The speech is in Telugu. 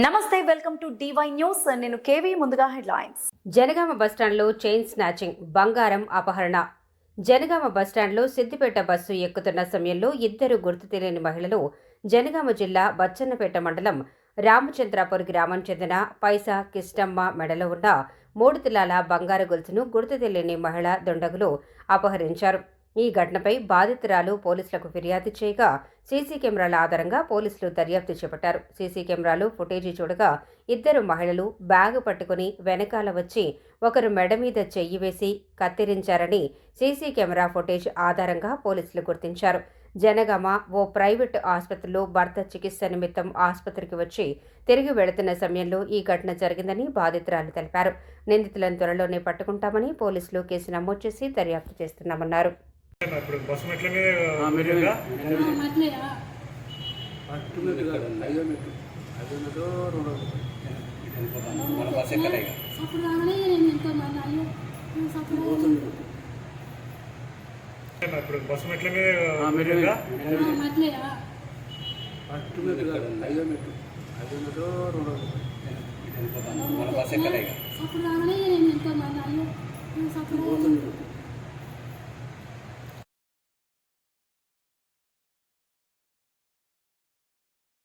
నమస్తే వెల్కమ్ టు డివై న్యూస్ నేను కేవీ ముందుగా హెడ్లైన్స్. జనగామ బస్టాండ్లో చైన్ స్నాచింగ్ బంగారం అపహరణ. జనగామ బస్టాండ్లో సిద్దిపేట బస్సు ఎక్కుతున్న సమయంలో ఇద్దరు గుర్తు తెలియని మహిళలు జనగామ జిల్లా బచ్చన్నపేట మండలం రామచంద్రాపూర్ గ్రామం చెందిన పైసా కిష్టమ్మ మెడలో ఉన్న మూడు తులాల బంగారు గొలుసును గుర్తు తెలియని మహిళ దుండగులు అపహరించారు. ఈ ఘటనపై బాధితురాలు పోలీసులకు ఫిర్యాదు చేయగా సీసీ కెమెరాల ఆధారంగా పోలీసులు దర్యాప్తు చేపట్టారు. సీసీ కెమెరాలు ఫుటేజీ చూడగా ఇద్దరు మహిళలు బ్యాగు పట్టుకుని వెనకాల వచ్చి ఒకరు మెడ మీద చెయ్యి వేసి కత్తిరించారని సీసీ కెమెరా ఫుటేజ్ ఆధారంగా పోలీసులు గుర్తించారు. జనగామ ఓ ప్రైవేట్ ఆసుపత్రిలో భర్త చికిత్స నిమిత్తం ఆసుపత్రికి వచ్చి తిరిగి వెళుతున్న సమయంలో ఈ ఘటన జరిగిందని బాధితురాలు తెలిపారు. నిందితులను త్వరలోనే పట్టుకుంటామని పోలీసులు కేసు నమోదు చేసి దర్యాప్తు చేస్తున్నామన్నారు. ఇప్పుడు బస్సు మెట్ల మీద ఆ, మెట్ల మీద. ఉందా? అట్లేయా ఫస్ట్ మెట్టు కాదు ఐదో మెట్టు ఐదో మెట్టు రెండో సప్పుడు రాగానే నేను ఎంతో మంది అయ్యో నేను సప్పుడు పోతుంది ఇప్పుడు బస్సు మెట్ల మీద ఆ, మెట్ల మీద. ఉందా? అట్లేయా ఫస్ట్ మెట్టు కాదు ఐదో మెట్టు ఐదో మెట్టు రెండో సప్పుడు రాగానే నేను ఎంతో మంది అయ్యో నేను సప్పుడు పోతుంది